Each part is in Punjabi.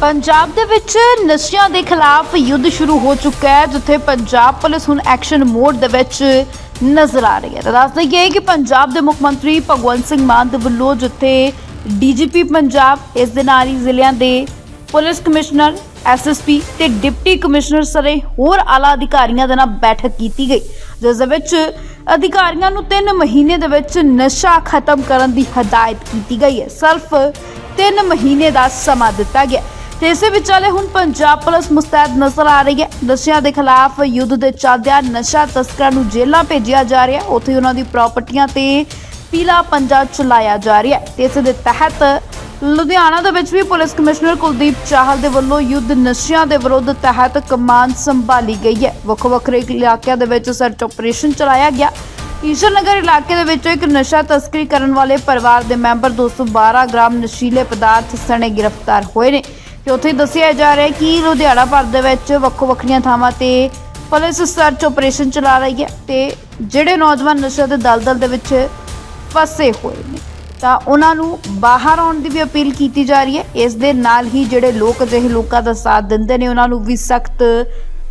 ਪੰਜਾਬ ਦੇ ਵਿੱਚ ਨਸ਼ਿਆਂ ਦੇ ਖਿਲਾਫ ਯੁੱਧ ਸ਼ੁਰੂ ਹੋ ਚੁੱਕਾ ਹੈ, ਜਿੱਥੇ ਪੰਜਾਬ ਪੁਲਿਸ ਹੁਣ ਐਕਸ਼ਨ ਮੋਡ ਦੇ ਵਿੱਚ ਨਜ਼ਰ ਆ ਰਹੀ ਹੈ। ਤਾਂ ਦੱਸ ਦਈਏ ਕਿ ਪੰਜਾਬ ਦੇ ਮੁੱਖ ਮੰਤਰੀ ਭਗਵੰਤ ਸਿੰਘ ਮਾਨ ਦੇ ਵੱਲੋਂ ਜਿੱਥੇ ਡੀਜੀਪੀ ਪੰਜਾਬ, ਇਸ ਦੇ ਨਾਲ ਹੀ ਜ਼ਿਲ੍ਹਿਆਂ ਦੇ ਪੁਲਿਸ ਕਮਿਸ਼ਨਰ ਐਸਐਸਪੀ ਤੇ ਡਿਪਟੀ ਕਮਿਸ਼ਨਰ ਸਰੇ ਹੋਰ ਆਲਾ ਅਧਿਕਾਰੀਆਂ ਦੇ ਨਾਲ ਬੈਠਕ ਕੀਤੀ ਗਈ। ਜਿਸ ਦੇ ਵਿੱਚ ਅਧਿਕਾਰੀਆਂ ਨੂੰ 3 ਮਹੀਨੇ ਦੇ ਵਿੱਚ ਨਸ਼ਾ ਖਤਮ ਕਰਨ ਦੀ ਹਦਾਇਤ ਕੀਤੀ ਗਈ ਹੈ। ਸਿਰਫ 3 ਮਹੀਨੇ ਦਾ ਸਮਾਂ ਦਿੱਤਾ ਗਿਆ ਤੇ ਇਸੇ ਵਿਚਾਲੇ ਹੁਣ ਪੰਜਾਬ ਪੁਲਿਸ ਮੁਸਤੈਦ ਨਜ਼ਰ ਆ ਰਹੀ ਹੈ। ਨਸ਼ਿਆਂ ਦੇ ਖਿਲਾਫ ਯੁੱਧ ਦੇ ਚੱਲਦਿਆਂ ਨਸ਼ਾ ਤਸਕਰਾਂ ਨੂੰ ਜੇਲ੍ਹਾਂ ਭੇਜਿਆ ਜਾ ਰਿਹਾ ਉੱਥੇ ਉਹਨਾਂ ਦੀ ਪ੍ਰਾਪਰਟੀਆਂ ਤੇ ਪੀਲਾ ਪੰਜਾ ਚਲਾਇਆ ਜਾ ਰਿਹਾ ਹੈ। ਤੇ ਇਸ ਦੇ ਤਹਿਤ ਲੁਧਿਆਣਾ ਦੇ ਵਿੱਚ ਵੀ ਪੁਲਿਸ ਕਮਿਸ਼ਨਰ ਕੁਲਦੀਪ ਚਾਹਲ ਦੇ ਵੱਲੋਂ ਯੁੱਧ ਨਸ਼ਿਆਂ ਦੇ ਵਿਰੁੱਧ ਤਹਿਤ ਕਮਾਨ ਸੰਭਾਲੀ ਗਈ ਹੈ। ਵੱਖ ਵੱਖਰੇ ਇਲਾਕਿਆਂ ਦੇ ਵਿੱਚ ਸਰਚ ਆਪਰੇਸ਼ਨ ਚਲਾਇਆ ਗਿਆ। ਈਸ਼ਰ ਨਗਰ ਇਲਾਕੇ ਦੇ ਵਿੱਚ ਇੱਕ ਨਸ਼ਾ ਤਸਕਰੀ ਕਰਨ ਵਾਲੇ ਪਰਿਵਾਰ ਦੇ ਮੈਂਬਰ 212 ਗ੍ਰਾਮ ਨਸ਼ੀਲੇ ਪਦਾਰਥ ਸਣੇ ਗ੍ਰਿਫਤਾਰ ਹੋਏ ਨੇ। ਤੇ ਉੱਥੇ ਦੱਸਿਆ ਜਾ ਰਿਹਾ ਹੈ ਕਿ ਲੁਧਿਆਣਾ ਭਰ ਦੇ ਵਿੱਚ ਵੱਖੋ ਵੱਖਰੀਆਂ ਥਾਵਾਂ ਤੇ ਪੁਲਿਸ ਸਰਚ ਆਪਰੇਸ਼ਨ ਚਲਾ ਰਹੀ ਹੈ ਤੇ ਜਿਹੜੇ ਨੌਜਵਾਨ ਨਸ਼ੇ ਦੇ ਦਲਦਲ ਦੇ ਵਿੱਚ ਫਸੇ ਹੋਏ ਨੇ। ਤਾਂ ਉਹਨਾਂ ਨੂੰ ਬਾਹਰ ਆਉਣ ਦੀ ਵੀ ਅਪੀਲ ਕੀਤੀ ਜਾ ਰਹੀ ਹੈ। ਇਸ ਦੇ ਨਾਲ ਹੀ ਜਿਹੜੇ ਲੋਕ ਅਜਿਹੇ ਲੋਕਾਂ ਦਾ ਸਾਥ ਦਿੰਦੇ ਨੇ ਉਹਨਾਂ ਨੂੰ ਵੀ ਸਖਤ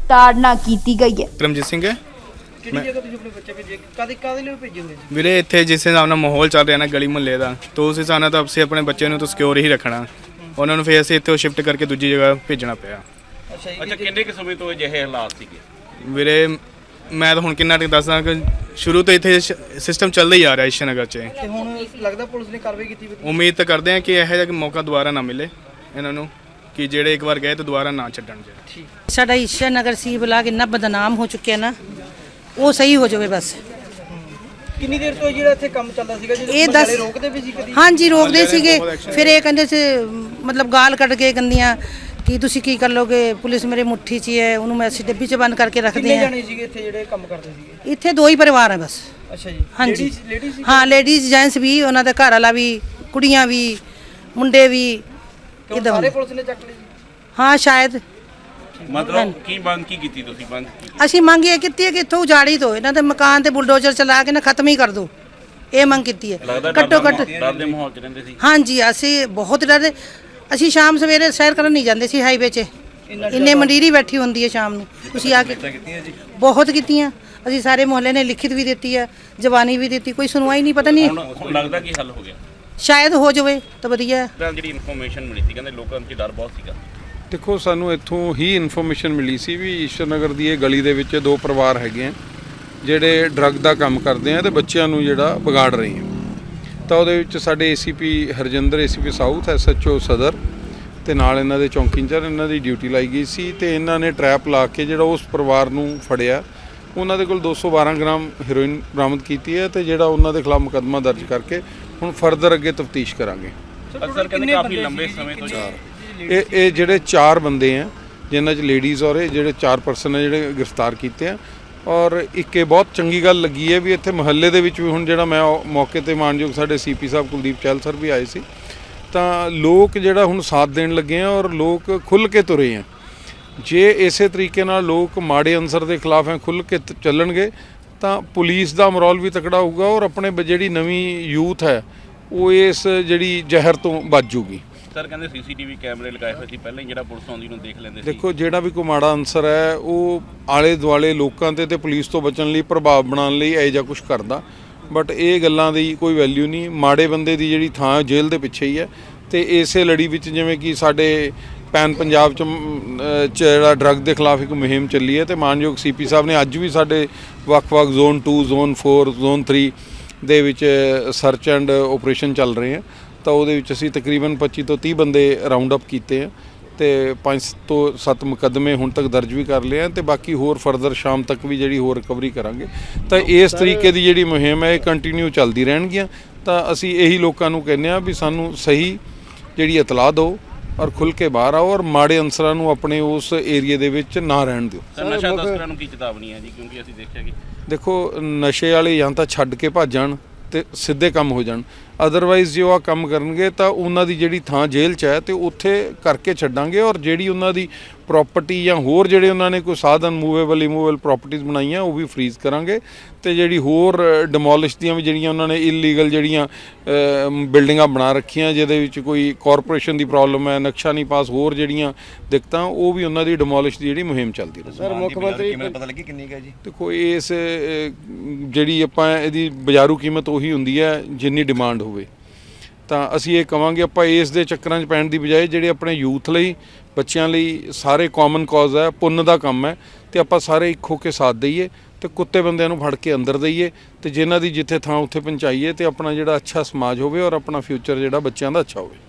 ਤਾੜਨਾ ਕੀਤੀ ਗਈ ਹੈ। ਕਰਮਜੀਤ ਸਿੰਘ ਹੈ। ਕਿਹੜੀ ਜਗ੍ਹਾ ਤੁਸੀਂ ਆਪਣੇ ਬੱਚੇ ਭੇਜੇ? ਕਾਦੇ ਕਾਦੇ ਲਈ ਭੇਜੇ ਹੋਏ ਸੀ? ਵੀਰੇ ਇੱਥੇ ਜਿਸ ਹਿਸਾਬ ਨਾਲ ਮਾਹੌਲ ਚੱਲ ਰਿਹਾ ਨਾ ਗਲੀ ਮੁਹੱਲੇ ਦਾ ਤਾਂ ਉਸ ਹਿਸਾਬ ਨਾਲ ਤਾਂ ਅਸੀਂ ਆਪਣੇ ਬੱਚੇ ਨੂੰ ਤਾਂ ਸਿਕਿਉਰ ਹੀ ਰੱਖਣਾ। ਉਹਨਾਂ ਨੂੰ ਫਿਰ ਅਸੀਂ ਇੱਥੋਂ ਸ਼ਿਫਟ ਕਰਕੇ ਦੂਜੀ ਜਗ੍ਹਾ ਭੇਜਣਾ ਪਿਆ। ਅੱਛਾ ਜੀ ਅੱਛਾ ਕਿੰਨੇ ਕੁ ਸਮੇਂ ਤੋਂ ਅਜਿਹੇ ਹਾਲਾਤ ਸੀਗੇ? ਵੀਰੇ ਮੈਂ ਤਾਂ ਹੁਣ ਕਿੰਨਾ ਟਿਕ ਦੱਸਦਾ ਕਿ ਸ਼ੁਰੂ ਤੋਂ ਇੱਥੇ ਸਿਸਟਮ ਚੱਲਦਾ ਹੀ ਆ ਰਿਹਾ ਇਸ਼ਨਗਰ 'ਚ। ਤੇ ਹੁਣ ਲੱਗਦਾ ਪੁਲਿਸ ਨੇ ਕਾਰਵਾਈ ਕੀਤੀ ਵੀ ਉਮੀਦ ਤਾਂ ਕਰਦੇ ਹਾਂ ਕਿ ਇਹੋ ਜਿਹਾ ਮੌਕਾ ਦੁਬਾਰਾ ਨਾ ਮਿਲੇ ਇਹਨਾਂ ਨੂੰ ਕਿ ਜਿਹੜੇ ਇੱਕ ਵਾਰ ਗਏ ਤਾਂ ਦੁਬਾਰਾ ਨਾ ਛੱਡਣ ਜੇ। ਸਾਡਾ ਈਸ਼ਾ ਨਗਰ ਸੀ ਬਲਾਕ ਇੰਨਾ ਬਦਨਾਮ ਹੋ ਚੁੱਕਿਆ ਨਾ ਉਹ ਸਹੀ ਹੋ ਜਾਵੇ ਬਸ। ਕਿੰਨੀ ਦੇਰ ਤੋਂ ਜਿਹੜਾ ਇੱਥੇ ਕੰਮ ਚੱਲਦਾ ਸੀਗਾ? ਜਿਹੜੇ ਇਹ ਰੋਕਦੇ ਵੀ ਸੀ ਕਦੀ? ਹਾਂਜੀ ਰੋਕਦੇ ਸੀਗੇ। ਫਿਰ ਇਹ ਕਹਿੰਦੇ ਸੀ ਮਤਲਬ ਗਾਲ ਕੱਢ ਕੇ ਗੰਦੀਆਂ ਕਿ ਤੁਸੀਂ ਕੀ ਕਰ ਲੋਗੇ ਪੁਲਿਸ ਮੇਰੇ ਮੁੱਠੀ 'ਚ ਹੀ ਹੈ ਉਹਨੂੰ ਮੈਂ ਅਸੀਂ ਡੱਬੀ 'ਚ ਬੰਦ ਕਰਕੇ ਰੱਖਦੇ ਕਿੰਨੇ ਹਾਂ। ਜਾਣੇ ਸੀਗੇ ਇੱਥੇ ਜਿਹੜੇ ਕੰਮ ਕਰਦੇ ਸੀਗੇ? ਇੱਥੇ ਦੋ ਹੀ ਪਰਿਵਾਰ ਹੈ ਬਸ। ਅੱਛਾ ਜੀ। ਹਾਂਜੀ। ਲੇਡੀ ਸੀ ਹਾਂ ਲੇਡੀਜ਼ ਜੈਂਟਸ ਵੀ ਉਹਨਾਂ ਦਾ ਘਰ ਵਾਲਾ ਵੀ ਕੁੜੀਆਂ ਵੀ ਮੁੰਡੇ ਵੀ ਇਦਾਂ ਸਾਰੇ ਪੁਲਿਸ ਨੇ ਚੱਕ ਲਈ? ਹਾਂ ਸ਼ਾਇਦ। ਮਤਲਬ ਕੀ ਮੰਗ ਕੀ ਕੀਤੀ ਤੁਸੀਂ? ਮੰਗ ਕੀ ਅਸੀਂ ਮੰਗ ਇਹ ਕੀਤੀ ਹੈ ਕਿ ਇੱਥੋਂ ਉਜਾੜੀ ਦੋ ਇਹਨਾਂ ਦੇ ਮਕਾਨ ਤੇ ਬੁਲਡੋਜ਼ਰ ਚਲਾ ਕੇ ਨਾ ਖਤਮ ਹੀ ਕਰ ਦੋ ਇਹ ਮੰਗ ਕੀਤੀ ਹੈ। ਘੱਟੋ ਘੱਟ ਡਰ ਦੇ ਮਾਹੌਲ 'ਚ ਰਹਿੰਦੇ ਸੀ। ਹਾਂਜੀ ਅਸੀਂ ਬਹੁਤ ਡਰਦੇ। ਅਸੀਂ ਸ਼ਾਮ ਸਵੇਰੇ ਸੈਰ ਕਰਨ ਨਹੀਂ ਜਾਂਦੇ ਸੀ ਹਾਈਵੇ 'ਚ। ਇੰਨੇ ਮੰਡੀਰੀ ਬੈਠੀ ਹੁੰਦੀ ਹੈ ਸ਼ਾਮ ਨੂੰ। ਤੁਸੀਂ ਆ ਕੇ ਬਹੁਤ ਕੀਤੀਆਂ। ਅਸੀਂ ਸਾਰੇ ਮੁਹੱਲੇ ਨੇ ਲਿਖਿਤ ਵੀ ਦਿੱਤੀ ਹੈ ਜ਼ਬਾਨੀ ਵੀ ਦਿੱਤੀ ਕੋਈ ਸੁਣਵਾਈ ਨਹੀਂ ਪਤਾ ਨਹੀਂ। ਹੁਣ ਲੱਗਦਾ ਕੀ ਹੱਲ ਹੋ ਗਿਆ? ਸ਼ਾਇਦ ਹੋ ਜਾਵੇ ਤਾਂ ਵਧੀਆ। ਹੈ ਤਾਂ ਜਿਹੜੀ ਇਨਫੋਰਮੇਸ਼ਨ ਮਿਲੀ ਸੀ ਕਹਿੰਦੇ ਲੋਕਾਂ 'ਚ ਡਰ ਬਹੁਤ ਸੀਗਾ। ਦੇਖੋ ਸਾਨੂੰ ਇੱਥੋਂ ਹੀ ਇਨਫੋਰਮੇਸ਼ਨ ਮਿਲੀ ਸੀ ਵੀ ਈਸ਼ਰ ਨਗਰ ਦੀ ਇਹ ਗਲੀ ਦੇ ਵਿੱਚ ਦੋ ਪਰਿਵਾਰ ਹੈਗੇ ਆ ਜਿਹੜੇ ਡਰੱਗ ਦਾ ਕੰਮ ਕਰਦੇ ਆ ਤੇ ਬੱਚਿਆਂ ਨੂੰ ਜਿਹੜਾ ਵਿਗਾੜ ਰਹੇ ਆ। ਤਾਂ ਉਹਦੇ ਵਿੱਚ ਸਾਡੇ ACP Harjinder ACP south SHO Sadar ਤੇ ਨਾਲ ਇਹਨਾਂ ਦੇ ਚੌਂਕੀ ਇੰਚਾਰਜ ਇਹਨਾਂ ਦੀ ਡਿਊਟੀ ਲਾਈ ਗਈ ਸੀ ਤੇ ਇਹਨਾਂ ਨੇ ਟਰੈਪ ਲਾ ਕੇ ਜਿਹੜਾ ਉਸ ਪਰਿਵਾਰ ਨੂੰ ਫੜਿਆ। ਉਹਨਾਂ ਦੇ ਕੋਲ 212 ਗ੍ਰਾਮ ਹੈਰੋਇਨ ਬਰਾਮਦ ਕੀਤੀ ਹੈ ਤੇ ਜਿਹੜਾ ਉਹਨਾਂ ਦੇ ਖਿਲਾਫ ਮੁਕੱਦਮਾ ਦਰਜ ਕਰਕੇ ਹੁਣ ਫਰਦਰ ਅੱਗੇ ਤਫਤੀਸ਼ ਕਰਾਂਗੇ। ਅਕਸਰ ਕਹਿੰਦੇ ਕਾਫੀ ਲੰਬੇ ਸਮੇਂ ਤੋਂ ਇਹ ਇਹ ਜਿਹੜੇ ਚਾਰ ਬੰਦੇ ਆ, ਜਿਨ੍ਹਾਂ 'ਚ ਲੇਡੀਜ਼ ਔਰ ਇਹ ਜਿਹੜੇ ਚਾਰ ਪਰਸਨ ਆ ਜਿਹੜੇ ਗ੍ਰਿਫਤਾਰ ਕੀਤੇ ਆ। ਔਰ ਇੱਕ ਇਹ ਬਹੁਤ ਚੰਗੀ ਗੱਲ ਲੱਗੀ ਹੈ ਵੀ ਇੱਥੇ ਮਹੱਲੇ ਦੇ ਵਿੱਚ ਵੀ ਹੁਣ ਜਿਹੜਾ ਮੈਂ ਮੌਕੇ ਤੇ ਮਾਨਯੋਗ ਸਾਡੇ ਸੀਪੀ ਸਾਹਿਬ ਕੁਲਦੀਪ ਚਹਿਲ ਸਰ ਵੀ ਆਏ ਸੀ। ਤਾਂ ਲੋਕ ਜਿਹੜਾ ਹੁਣ ਸਾਥ ਦੇਣ ਲੱਗੇ ਆ ਔਰ ਲੋਕ ਖੁੱਲ ਕੇ ਤੁਰੇ ਆ। ਜੇ ਇਸੇ ਤਰੀਕੇ ਨਾਲ ਲੋਕ ਮਾੜੇ ਅੰਸਰ ਦੇ ਖਿਲਾਫ ਹੈ ਖੁੱਲ ਕੇ ਤ- ਚੱਲਣਗੇ, ਤਾਂ ਪੁਲਿਸ ਦਾ ਮਰੋਲ ਵੀ ਤਕੜਾ ਹੋਊਗਾ ਔਰ ਆਪਣੇ ਬ- ਜਿਹੜੀ ਨਵੀਂ ਯੂਥ ਹੈ, ਉਹ ਇਸ ਜਿਹੜੀ ਜ਼ਹਿਰ ਤੋਂ ਬਚ ਜੂਗੀ। ਸਰ ਕਹਿੰਦੇ ਸੀਸੀਟੀਵੀ ਕੈਮਰੇ ਲਗਾਏ ਹੋਏ ਸੀ, ਪਹਿਲਾਂ ਹੀ ਜਿਹੜਾ ਪੁਲਿਸ ਆਉਂਦੀ ਨੂੰ ਦੇਖ ਲੈਂਦੇ ਸੀ। ਦੇਖੋ, ਜਿਹੜਾ ਵੀ ਕੋਈ ਮਾੜਾ ਅਨਸਰ ਹੈ, ਉਹ ਆਲੇ ਦੁਆਲੇ ਲੋਕਾਂ ਤੇ ਤੇ ਪੁਲਿਸ ਤੋਂ ਬਚਣ ਲਈ, ਪ੍ਰਭਾਵ ਬਣਾਉਣ ਲਈ ਇਹ ਜਾਂ ਕੁਝ ਕਰਦਾ। ਬਟ ਇਹ ਗੱਲਾਂ ਦੀ ਕੋਈ ਵੈਲਿਊ ਨਹੀਂ। ਮਾੜੇ ਬੰਦੇ ਦੀ ਜਿਹੜੀ ਥਾਂ ਜੇਲ੍ਹ ਦੇ ਪਿੱਛੇ ਹੀ ਹੈ। ਤੇ ਇਸੇ ਲੜੀ ਵਿੱਚ ਜਿਵੇਂ ਕਿ ਸਾਡੇ ਪੈਨ ਪੰਜਾਬ ਚ ਜਿਹੜਾ ਡਰੱਗ ਦੇ ਖਿਲਾਫ ਇੱਕ ਮੁਹਿੰਮ ਚੱਲੀ ਹੈ, ਤੇ ਮਾਨਯੋਗ ਸੀਪੀ ਸਾਹਿਬ ਨੇ ਅੱਜ ਵੀ ਸਾਡੇ ਵੱਖ-ਵੱਖ ਜ਼ੋਨ 2 ਜ਼ੋਨ 4 ਜ਼ੋਨ 3 ਦੇ ਵਿੱਚ ਸਰਚ ਐਂਡ ਆਪਰੇਸ਼ਨ ਚੱਲ ਰਹੇ ਹੈ। ਤਾਂ ਉਹਦੇ ਵਿੱਚ ਅਸੀਂ ਤਕਰੀਬਨ 25 ਤੋਂ 30 ਬੰਦੇ ਰਾਉਂਡ ਅਪ ਕੀਤੇ ਆ ਤੇ 5 ਤੋਂ 7 ਮੁਕੱਦਮੇ ਹੁਣ ਤੱਕ ਦਰਜ ਵੀ ਕਰ ਲਏ ਆ ਤੇ ਬਾਕੀ ਹੋਰ ਫਰਦਰ ਸ਼ਾਮ ਤੱਕ ਵੀ ਜਿਹੜੀ ਹੋਰ ਰਿਕਵਰੀ ਕਰਾਂਗੇ। ਤਾਂ ਇਸ ਤਰੀਕੇ ਦੀ ਜਿਹੜੀ ਮੁਹਿੰਮ ਹੈ ਇਹ ਕੰਟੀਨਿਊ ਚੱਲਦੀ ਰਹਿਣਗੀਆਂ। ਤਾਂ ਅਸੀਂ ਇਹੀ ਲੋਕਾਂ ਨੂੰ ਕਹਿੰਦੇ ਆ ਵੀ ਸਾਨੂੰ ਸਹੀ ਜਿਹੜੀ ਇਤਲਾਹ ਦਿਓ ਔਰ ਖੁੱਲ ਕੇ ਬਾਹਰ ਆਓ ਔਰ ਮਾੜੇ ਅਨਸਰਾਂ ਨੂੰ ਆਪਣੇ ਉਸ ਏਰੀਆ ਦੇ ਵਿੱਚ ਨਾ ਰਹਿਣ ਦਿਓ। ਸਰ ਨਸ਼ਾ ਤਸਕਰਾਂ ਨੂੰ ਕੀ ਚੇਤਾਵਨੀ ਹੈ ਜੀ? ਕਿਉਂਕਿ ਅਸੀਂ ਦੇਖਿਆ ਕਿ ਦੇਖੋ ਨਸ਼ੇ ਵਾਲੇ ਜਾਂ ਤਾਂ ਛੱਡ ਕੇ ਭੱਜ ਜਾਣ ਤੇ ਸਿੱਧੇ ਕੰਮ ਹੋ ਜਾਣ। ਅਦਰਵਾਈਜ਼ ਜੇ ਉਹ ਆ ਕੰਮ ਕਰਨਗੇ ਤਾਂ ਉਹਨਾਂ ਦੀ ਜਿਹੜੀ ਥਾਂ ਜੇਲ੍ਹ 'ਚ ਹੈ ਤੇ ਉੱਥੇ ਕਰਕੇ ਛੱਡਾਂਗੇ ਔਰ ਜਿਹੜੀ ਉਹਨਾਂ ਦੀ ਪ੍ਰਾਪਰਟੀ ਜਾਂ ਹੋਰ ਜਿਹੜੇ ਉਹਨਾਂ ਨੇ ਕੋਈ ਸਾਧਨ ਮੂਵੇਬਲ ਇਮੂਵੇਬਲ ਪ੍ਰਾਪਰਟੀਆਂ ਬਣਾਈਆਂ ਉਹ ਵੀ ਫ੍ਰੀਜ਼ ਕਰਾਂਗੇ। ਤੇ ਜਿਹੜੀ ਹੋਰ ਡਿਮੋਲਿਸ਼ ਦੀਆਂ ਵੀ ਜਿਹੜੀਆਂ ਉਹਨਾਂ ਨੇ ਇਲੀਗਲ ਜਿਹੜੀਆਂ ਬਿਲਡਿੰਗਾਂ ਬਣਾ ਰੱਖੀਆਂ ਜਿਹਦੇ ਵਿੱਚ ਕੋਈ ਕਾਰਪੋਰੇਸ਼ਨ ਦੀ ਪ੍ਰੋਬਲਮ ਹੈ ਨਕਸ਼ਾ ਨਹੀਂ ਪਾਸ ਹੋਰ ਜਿਹੜੀਆਂ ਦਿੱਕਤਾਂ ਉਹ ਵੀ ਉਹਨਾਂ ਦੀ ਡਿਮੋਲਿਸ਼ ਦੀ ਜਿਹੜੀ ਮੁਹਿੰਮ ਚੱਲਦੀ ਰਹੇ ਸਰ ਮੁੱਖ ਮੰਤਰੀ ਕਿਵੇਂ ਪਤਾ ਲੱਗੀ ਕਿੰਨੀ ਕੁ ਹੈ ਜੀ? ਦੇਖੋ ਇਸ ਜਿਹੜੀ ਆਪਾਂ ਇਹਦੀ ਬਾਜ਼ਾਰੂ ਕੀਮਤ ਉਹੀ ਹੁੰਦੀ ਹੈ ਜਿੰਨੀ ਡਿਮਾਂਡ ਹੋਵੇ। ਤਾਂ ਅਸੀਂ ਇਹ ਕਵਾਂਗੇ ਆਪਾਂ ਇਸ ਦੇ ਚੱਕਰਾਂ 'ਚ ਪੈਣ ਦੀ ਬਜਾਏ ਜਿਹੜੇ ਆਪਣੇ ਯੂਥ ਲਈ, ਬੱਚਿਆਂ ਲਈ ਸਾਰੇ ਕਾਮਨ ਕਾਜ਼ ਹੈ, ਪੁੰਨ ਦਾ ਕੰਮ ਹੈ, ਤੇ ਆਪਾਂ ਸਾਰੇ ਇੱਕ ਹੋ ਕੇ ਸਾਥ ਦਈਏ ਤੇ ਕੁੱਤੇ ਬੰਦਿਆਂ ਨੂੰ ਫੜ ਕੇ ਅੰਦਰ ਦਈਏ ਤੇ ਜਿਨ੍ਹਾਂ ਦੀ ਜਿੱਥੇ ਥਾਂ ਉੱਥੇ ਪਹੁੰਚਾਈਏ ਤੇ ਆਪਣਾ ਜਿਹੜਾ ਅੱਛਾ ਸਮਾਜ ਹੋਵੇ ਔਰ ਆਪਣਾ ਫਿਊਚਰ ਜਿਹੜਾ ਬੱਚਿਆਂ ਦਾ ਅੱਛਾ ਹੋਵੇ।